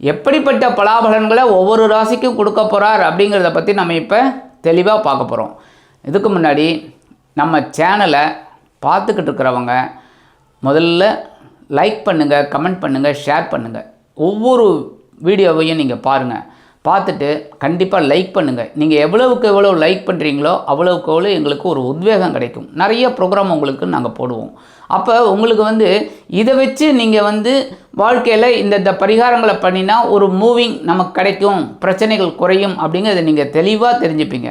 எப்படிப்பட்ட பலாபலன்களை ஒவ்வொரு ராசிக்கும் கொடுக்க போகிறார் அப்படிங்கிறத பற்றி நம்ம இப்போ தெளிவாக பார்க்க போகிறோம் இதுக்கு முன்னாடி நம்ம சேனலை பார்த்துக்கிட்டு இருக்கிறவங்க முதல்ல லைக் பண்ணுங்கள் கமெண்ட் பண்ணுங்கள் ஷேர் பண்ணுங்கள் ஒவ்வொரு வீடியோவையும் நீங்கள் பாருங்கள் பார்த்துட்டு கண்டிப்பாக லைக் பண்ணுங்கள் நீங்கள் எவ்வளவுக்கு எவ்வளோ லைக் பண்ணுறீங்களோ அவ்வளவுக்கு எவ்வளோ எங்களுக்கு ஒரு உத்வேகம் கிடைக்கும். நிறைய ப்ரோக்ராம் உங்களுக்கு நாங்கள் போடுவோம். அப்போ உங்களுக்கு வந்து இதை வச்சு நீங்கள் வந்து வாழ்க்கையில் இந்த இந்த பரிகாரங்களை பண்ணினா ஒரு மூவிங் நமக்கு கிடைக்கும். பிரச்சனைகள் குறையும் அப்படிங்கிறத நீங்கள் தெளிவாக தெரிஞ்சுப்பீங்க.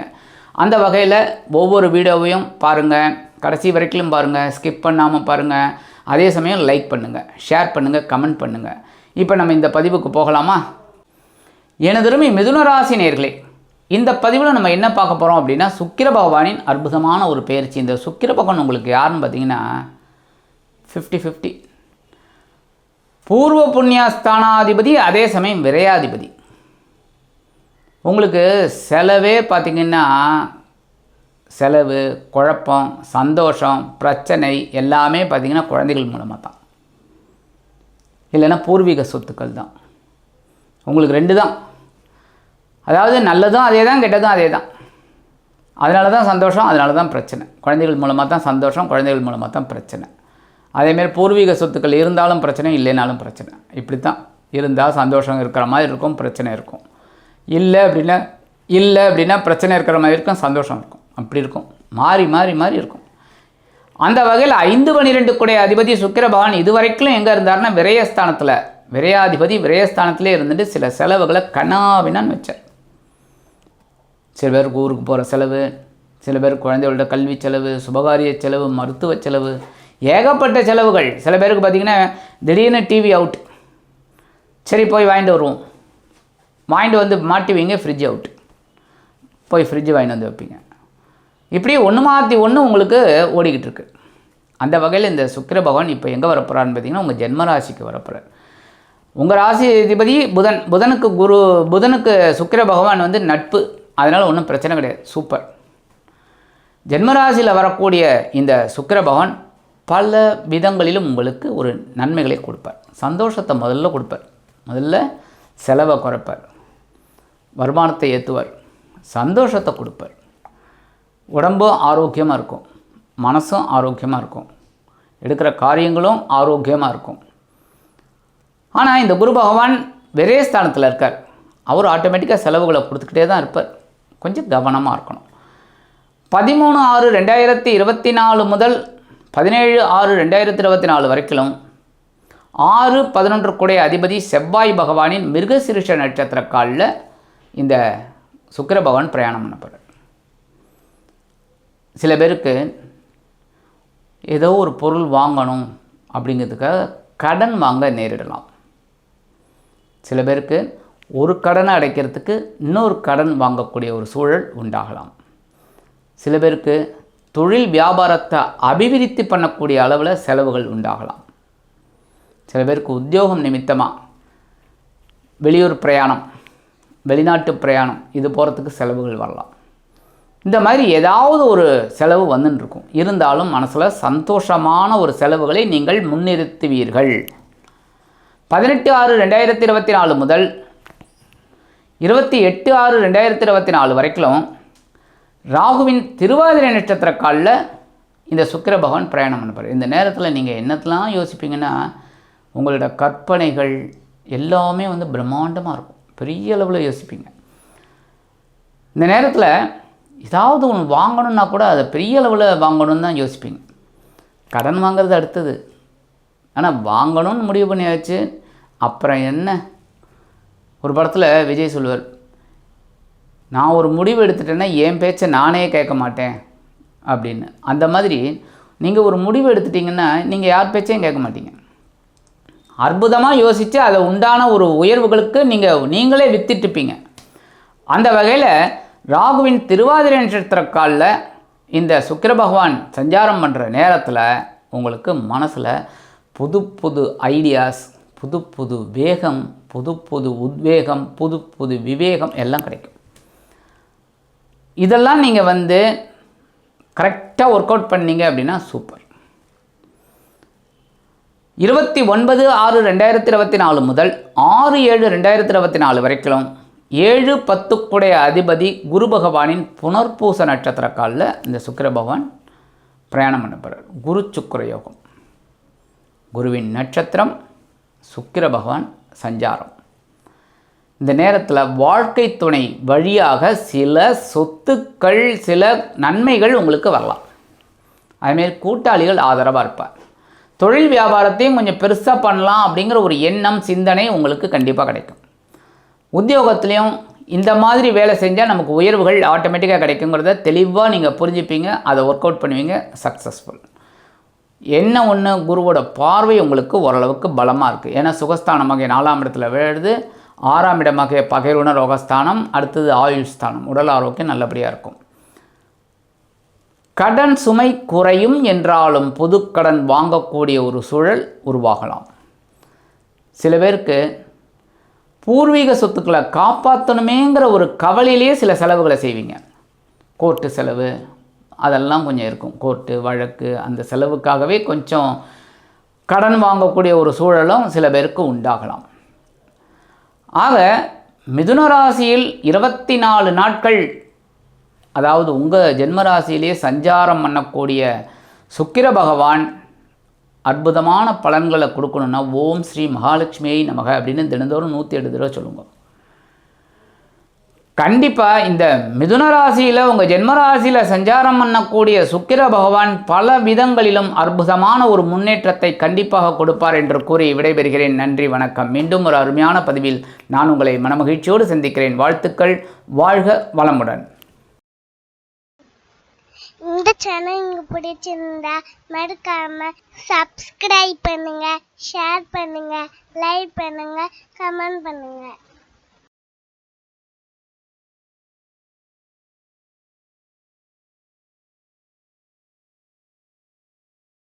அந்த வகையில் ஒவ்வொரு வீடியோவையும் பாருங்கள் கடைசி வரைக்கும் பாருங்கள் ஸ்கிப் பண்ணாமல் பாருங்கள் அதே சமயம் லைக் பண்ணுங்கள் ஷேர் பண்ணுங்கள் கமெண்ட் பண்ணுங்கள் இப்போ நம்ம இந்த பதிவுக்கு போகலாமா? எனதருமை மிதுனராசி நேர்களே இந்த பதிவில் நம்ம என்ன பார்க்க போகிறோம் அப்படின்னா சுக்கிர பகவானின் அற்புதமான ஒரு பயிற்சி. இந்த சுக்கிர பகவான் உங்களுக்கு யாருன்னு பார்த்தீங்கன்னா ஃபிஃப்டி ஃபிஃப்டி பூர்வ புண்ணியஸ்தானாதிபதி அதே சமயம் விரையாதிபதி. உங்களுக்கு செலவே பார்த்திங்கன்னா செலவு குழப்பம் சந்தோஷம் பிரச்சனை எல்லாமே பார்த்திங்கன்னா குழந்தைகள் மூலமாக தான். இல்லைன்னா பூர்வீக சொத்துக்கள் தான். உங்களுக்கு ரெண்டு தான். அதாவது நல்லதும் அதே தான் கெட்டதும் அதே தான் அதனால தான் சந்தோஷம் அதனால தான் பிரச்சனை. குழந்தைகள் மூலமாக தான் சந்தோஷம் குழந்தைகள் மூலமாக தான் பிரச்சனை. அதேமாரி பூர்வீக சொத்துக்கள் இருந்தாலும் பிரச்சனை இல்லைனாலும் பிரச்சனை. இப்படி தான் இருந்தால் சந்தோஷம் இருக்கிற மாதிரி இருக்கும் பிரச்சனை இருக்கும். இல்லை அப்படின்னா இல்லை அப்படின்னா பிரச்சனை இருக்கிற மாதிரி இருக்கும் சந்தோஷம் இருக்கும். அப்படி இருக்கும். மாறி மாறி மாறி இருக்கும். அந்த வகையில் ஐந்து பன்னிரெண்டு கூடைய அதிபதி சுக்கிரபகவான் இதுவரைக்கும் எங்கே இருந்தார்னா விரயஸ்தானத்தில். விரையாதிபதி விரயஸ்தானத்திலே இருந்துட்டு சில செலவுகளை கண்ணாவினான்னு வச்சார். சில பேருக்கு ஊருக்கு போகிற செலவு சில பேர் குழந்தைகளோட கல்வி செலவு சுபகாரிய செலவு மருத்துவ செலவு ஏகப்பட்ட செலவுகள். சில பேருக்கு பார்த்திங்கன்னா திடீர்னு டிவி அவுட் சரி போய் வாங்கிட்டு வருவோம். வாங்கிட்டு வந்து மாட்டி வைங்க ஃப்ரிட்ஜ் அவுட் போய் ஃப்ரிட்ஜ் வாங்கிட்டு வந்து வைப்பீங்க. இப்படி ஒன்று மாற்றி ஒன்று உங்களுக்கு ஓடிக்கிட்டு இருக்கு. அந்த வகையில் இந்த சுக்கிர பகவான் இப்போ எங்கே வரப்போகிறான்னு பார்த்தீங்கன்னா உங்கள் ஜென்மராசிக்கு வரப்போகிறார் உங்கள் ராசி அதிபதி புதன். புதனுக்கு குரு புதனுக்கு சுக்கிர பகவான் வந்து நட்பு. அதனால் ஒன்றும் பிரச்சனை கிடையாது. சூப்பர். ஜென்மராசியில் வரக்கூடிய இந்த சுக்கிர பகவான் பல விதங்களிலும் உங்களுக்கு ஒரு நன்மைகளை கொடுப்பார். சந்தோஷத்தை முதல்ல கொடுப்பார். முதல்ல செலவை குறைப்பார். வருமானத்தை ஏற்றுவார் சந்தோஷத்தை கொடுப்பார். உடம்பும் ஆரோக்கியமாக இருக்கும். மனசும் ஆரோக்கியமாக இருக்கும். எடுக்கிற காரியங்களும் ஆரோக்கியமாக இருக்கும். ஆனால் இந்த குரு பகவான் விரய ஸ்தானத்தில் இருக்கார். அவர் ஆட்டோமேட்டிக்காக செலவுகளை கொடுத்துக்கிட்டே தான் இருப்பார். கொஞ்சம் கவனமாக இருக்கணும். பதிமூணு ஆறு ரெண்டாயிரத்தி இருபத்தி நாலு முதல் பதினேழு ஆறு ரெண்டாயிரத்தி இருபத்தி நாலு வரைக்கும் ஆறு பதினொன்று கூடைய அதிபதி செவ்வாய் பகவானின் மிருகசிருஷ நட்சத்திர காலில் இந்த சுக்கர பகவான் பிரயாணம் பண்ண சில பேருக்கு ஏதோ ஒரு பொருள் வாங்கணும் அப்படிங்கிறதுக்காக கடன் வாங்க நேரிடலாம். சில பேருக்கு ஒரு கடனை அடைக்கிறதுக்கு இன்னொரு கடன் வாங்கக்கூடிய ஒரு சூழல் உண்டாகலாம். சில பேருக்கு தொழில் வியாபாரத்தை அபிவிருத்தி பண்ணக்கூடிய அளவில் செலவுகள் உண்டாகலாம். சில பேருக்கு உத்தியோகம் நிமித்தமாக வெளியூர் பிரயாணம் வெளிநாட்டு பிரயாணம் இது போகிறதுக்கு செலவுகள் வரலாம். இந்த மாதிரி ஏதாவது ஒரு செலவு வந்துன்னு இருக்கும் இருந்தாலும் மனசில் சந்தோஷமான ஒரு செலவுகளை நீங்கள் முன்னிறுத்துவீர்கள். பதினெட்டு ஆறு ரெண்டாயிரத்தி இருபத்தி நாலு முதல் இருபத்தி எட்டு ஆறு ரெண்டாயிரத்தி இருபத்தி நாலு வரைக்கும் ராகுவின் திருவாதிரை நட்சத்திர காலில் இந்த சுக்கிர பகவான் பிரயாணம் பண்ணப்பார் இந்த நேரத்தில் நீங்கள் என்னத்தெல்லாம் யோசிப்பீங்கன்னா உங்களோட கற்பனைகள் எல்லாமே வந்து பிரம்மாண்டமாக இருக்கும். பெரிய அளவில் யோசிப்பீங்க. இந்த நேரத்தில் ஏதாவது ஒன்று வாங்கணுன்னா கூட அதை பெரிய அளவில் வாங்கணும்னு தான் யோசிப்பீங்க. கடன் வாங்குறது அடுத்தது. ஆனால் வாங்கணும்னு முடிவு பண்ணியாச்சு. அப்புறம் என்ன? ஒரு படத்தில் விஜய் சொல்லுவார் நான் ஒரு முடிவு எடுத்துட்டேன்னா என் பேச்சை நானே கேட்க மாட்டேன் அப்படின்னு. அந்த மாதிரி நீங்கள் ஒரு முடிவு எடுத்துட்டிங்கன்னா நீங்கள் யார் பேச்சையும் கேட்க மாட்டீங்க. அற்புதமாக யோசித்து அதை உண்டான ஒரு உயர்வுகளுக்கு நீங்கள் நீங்களே வித்திட்டுப்பீங்க அந்த வகையில் ராகுவின் திருவாதிரை நட்சத்திர காலில் இந்த சுக்கிர பகவான் சஞ்சாரம் பண்ணுற நேரத்தில் உங்களுக்கு மனசில் புது புது ஐடியாஸ் புது புது வேகம் புது புது உத்வேகம் புது புது விவேகம் எல்லாம் கிடைக்கும். இதெல்லாம் நீங்கள் வந்து கரெக்டாக ஒர்க் அவுட் பண்ணீங்க அப்படின்னா சூப்பர் இருபத்தி ஒன்பது ஆறு ரெண்டாயிரத்தி இருபத்தி நாலு முதல் ஆறு ஏழு ரெண்டாயிரத்தி இருபத்தி நாலு வரைக்கும் ஏழு பத்துக்குடைய அதிபதி குரு பகவானின் புனர்பூச நட்சத்திர காலில் இந்த சுக்கர பகவான் பிரயாணம் பண்ண போகிறார் குரு சுக்கர யோகம். குருவின் நட்சத்திரம் சுக்கிர பகவான் சஞ்சாரம். இந்த நேரத்தில் வாழ்க்கை துணை வழியாக சில சொத்துக்கள் சில நன்மைகள் உங்களுக்கு வரலாம். அதுமாரி கூட்டாளிகள் ஆதரவாக இருப்பார். தொழில் வியாபாரத்தையும் கொஞ்சம் பெருசாக பண்ணலாம் அப்படிங்கிற ஒரு எண்ணம் சிந்தனை உங்களுக்கு கண்டிப்பாக கிடைக்கும். உத்தியோகத்துலேயும் இந்த மாதிரி வேலை செஞ்சால் நமக்கு உயர்வுகள் ஆட்டோமேட்டிக்காக கிடைக்குங்கிறத தெளிவாக நீங்கள் புரிஞ்சுப்பீங்க. அதை ஒர்க் அவுட் பண்ணுவீங்க. சக்ஸஸ்ஃபுல் என்ன ஒன்று குருவோட பார்வை உங்களுக்கு ஓரளவுக்கு பலமாக இருக்குது ஏன்னா சுகஸ்தானமாக நாலாம் இடத்துல விழுது. ஆறாம் இடமாக பகைருண ரோகஸ்தானம் அடுத்தது ஆயுள் ஸ்தானம். உடல் ஆரோக்கியம் நல்லபடியாக இருக்கும். கடன் சுமை குறையும் என்றாலும் பொதுக்கடன் வாங்கக்கூடிய ஒரு சூழல் உருவாகலாம். சில பேருக்கு பூர்வீக சொத்துக்களை காப்பாற்றணுமேங்கிற ஒரு கவலையிலேயே சில செலவுகளை செய்வீங்க. கோர்ட்டு செலவு அதெல்லாம் கொஞ்சம் இருக்கும். கோர்ட்டு வழக்கு அந்த செலவுக்காகவே கொஞ்சம் கடன் வாங்கக்கூடிய ஒரு சூழலும் சில பேருக்கு உண்டாகலாம். ஆக மிதுன ராசியில் இருபத்தி நாலு நாட்கள் அதாவது உங்கள் ஜென்மராசியிலே சஞ்சாரம் பண்ணக்கூடிய சுக்கிர பகவான் அற்புதமான பலன்களை கொடுக்கணுன்னா ஓம் ஸ்ரீ மகாலட்சுமியை நமக அப்படின்னு தினந்தோறும் நூற்றி எட்டு தடவை சொல்லுங்க. கண்டிப்பாக இந்த மிதுன ராசியில் உங்கள் ஜென்மராசியில் சஞ்சாரம் பண்ணக்கூடிய சுக்கிர பகவான் பல விதங்களிலும் அற்புதமான ஒரு முன்னேற்றத்தை கண்டிப்பாக கொடுப்பார் என்று கூறி விடைபெறுகிறேன். நன்றி வணக்கம். மீண்டும் ஒரு அருமையான பதிவில் நான் உங்களை மனமகிழ்ச்சியோடு சந்திக்கிறேன். வாழ்த்துக்கள் வாழ்க வளமுடன். இந்த சேனல் உங்களுக்கு பிடிச்சிருந்தா மறக்காம சப்ஸ்கிரைப் பண்ணுங்க ஷேர் பண்ணுங்க லைக் பண்ணுங்க கமெண்ட் பண்ணுங்க.